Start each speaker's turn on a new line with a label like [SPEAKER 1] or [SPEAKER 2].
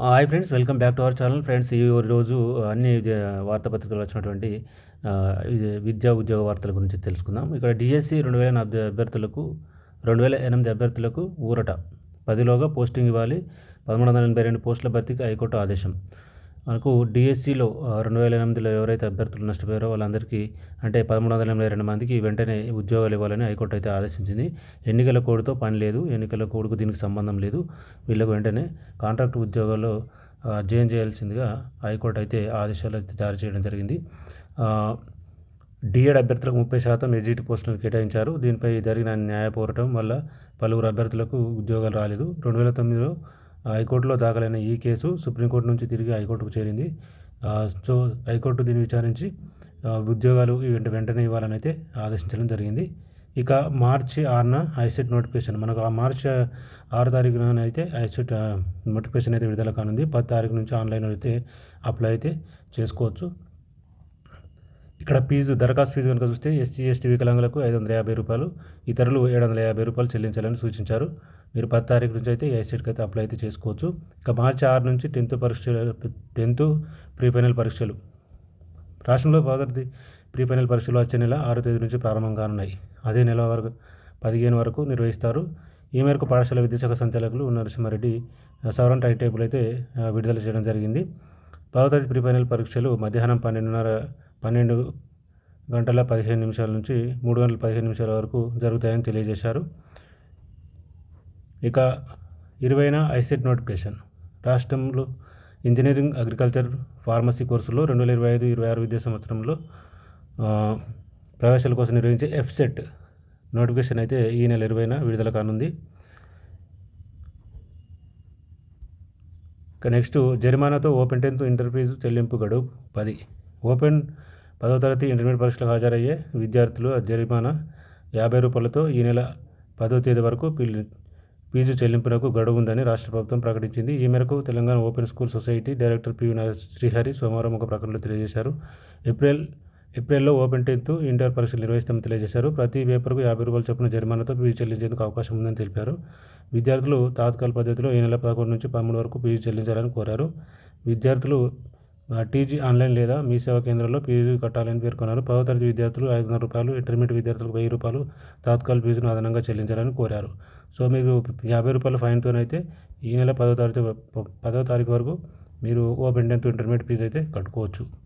[SPEAKER 1] Hi friends welcome back to our channel. Friends ఈ రోజు అన్ని వార్తాపత్రికలు వచ్చినటువంటి విద్యా ఉద్యోగ వార్తల గురించి తెలుసుకుందాం. ఇక్కడ డిఎస్సి రెండు వేల ఎనిమిది అభ్యర్థులకు రెండు వేల ఎనిమిది అభ్యర్థులకు ఊరట. పదిలోగా పోస్టింగ్ ఇవ్వాలి. పదమూడు వందల ఎనభై రెండు పోస్టుల భర్తీకి హైకోర్టు ఆదేశం. మనకు డిఎస్సిలో రెండు వేల ఎనిమిదిలో ఎవరైతే అభ్యర్థులు నష్టపోయారో వాళ్ళందరికీ అంటే పదమూడు వందల ఎనభై రెండు మందికి వెంటనే ఉద్యోగాలు ఇవ్వాలని హైకోర్టు అయితే ఆదేశించింది. ఎన్నికల కోడ్తో పని లేదు ఎన్నికల కోడ్కు దీనికి సంబంధం లేదు. వీళ్ళకు వెంటనే కాంట్రాక్ట్ ఉద్యోగాల్లో ఆ, చేయాల్సిందిగా హైకోర్టు అయితే ఆదేశాలు అయితే జారీ చేయడం జరిగింది. డిఎడ్ అభ్యర్థులకు ముప్పై శాతం ఎగ్జిట్ పోస్టులను కేటాయించారు. దీనిపై జరిగిన న్యాయ పోరాటం వల్ల పలువురు అభ్యర్థులకు ఉద్యోగాలు రాలేదు. రెండు వేల తొమ్మిదిలో హైకోర్టులో దాఖలైన ఈ కేసు సుప్రీంకోర్టు నుంచి తిరిగి హైకోర్టుకు చేరింది. సో హైకోర్టు దీన్ని విచారించి ఉద్యోగాలు వెంటనే ఇవ్వాలని అయితే ఆదేశించడం జరిగింది. ఇక మార్చి ఆరున ఐసెట్ నోటిఫికేషన్ మనకు ఆ మార్చి ఆరు తారీఖున అయితే ఐసెట్ నోటిఫికేషన్ అయితే విడుదల కానుంది. పది తారీఖు నుంచి ఆన్లైన్ అయితే అప్లై అయితే చేసుకోవచ్చు. ఇక్కడ ఫీజు దరఖాస్తు ఫీజు కనుక చూస్తే ఎస్సీ ఎస్టీ వికలాంగులకు ఐదు వందల యాభై రూపాయలు ఇతరులు ఏడు వందల యాభై రూపాయలు చెల్లించాలని సూచించారు. మీరు పది తారీఖు నుంచి అయితే ఐసెట్కి అయితే అప్లై అయితే చేసుకోవచ్చు. ఇక మార్చి ఆరు నుంచి టెన్త్ పరీక్షలు టెన్త్ ప్రీ ఫైనల్ పరీక్షలు. రాష్ట్రంలో మొదటి ప్రీ ఫైనల్ పరీక్షలు వచ్చే నెల ఆరో తేదీ నుంచి ప్రారంభం కానున్నాయి. అదే నెల వరకు పదిహేను వరకు నిర్వహిస్తారు. ఈ మేరకు పాఠశాల విద్యాశాఖ సంచాలకులు నరసింహారెడ్డి సవరణ టైం టేబుల్ అయితే విడుదల చేయడం జరిగింది. పదవ తేదీ ప్రీ ఫైనల్ పరీక్షలు మధ్యాహ్నం పన్నెండున్నర పన్నెండు గంటల పదిహేను నిమిషాల నుంచి మూడు గంటల పదిహేను నిమిషాల వరకు జరుగుతాయని తెలియజేశారు. ఇక ఇరవైన ఐసెట్ నోటిఫికేషన్. రాష్ట్రంలో ఇంజనీరింగ్ అగ్రికల్చర్ ఫార్మసీ కోర్సులో రెండు వేల ఇరవై ఐదు ఇరవై ఆరు విద్యా సంవత్సరంలో ప్రవేశాల కోసం నిర్వహించే ఎఫ్సెట్ నోటిఫికేషన్ అయితే ఈ నెల ఇరవైన విడుదల కానుంది. ఇక నెక్స్ట్ జరిమానాతో ఓపెన్ టెన్త్ ఇంటర్ ఫీజు చెల్లింపు గడువు పది. ఓపెన్ పదో తరగతి ఇంటర్మీడియట్ పరీక్షలకు హాజరయ్యే విద్యార్థులు జరిమానా యాభై రూపాయలతో ఈ నెల పదో తేదీ వరకు ఫీజు చెల్లింపునకు గడువు ఉందని రాష్ట్ర ప్రభుత్వం ప్రకటించింది. ఈ మేరకు Telangana open school society director PV Srihari సోమవారం ఒక ప్రకటనలో తెలియజేశారు. ఏప్రిల్ ఏప్రిల్లో ఓపెన్ టెన్త్ ఇంటర్ పరీక్షలు నిర్వహిస్తామని తెలియజేశారు. ప్రతి పేపర్కు యాభై రూపాయల చొప్పున జరిమానాతో ఫీజు చెల్లించేందుకు అవకాశం ఉందని తెలిపారు. విద్యార్థులు తాత్కాల పద్ధతిలో ఈ నెల పదకొండు నుంచి పదమూడు వరకు ఫీజు చెల్లించాలని కోరారు. విద్యార్థులు టీజీ ఆన్లైన్ లేదా మీ సేవా కేంద్రంలో ఫీజు కట్టాలని పేర్కొన్నారు. పదో తరగతి విద్యార్థులు ఐదు వందల రూపాయలు ఇంటర్మీడియట్ విద్యార్థులకు వెయ్యి రూపాయలు తాత్కాల ఫీజును అదనంగా చెల్లించాలని కోరారు. సో మీకు యాభై రూపాయల ఫైన్తోనైతే ఈ నెల పదో తారీఖు పదో తారీఖు వరకు మీరు ఓపెన్ టెన్త్ ఇంటర్మీడియట్ ఫీజు అయితే కట్టుకోవచ్చు.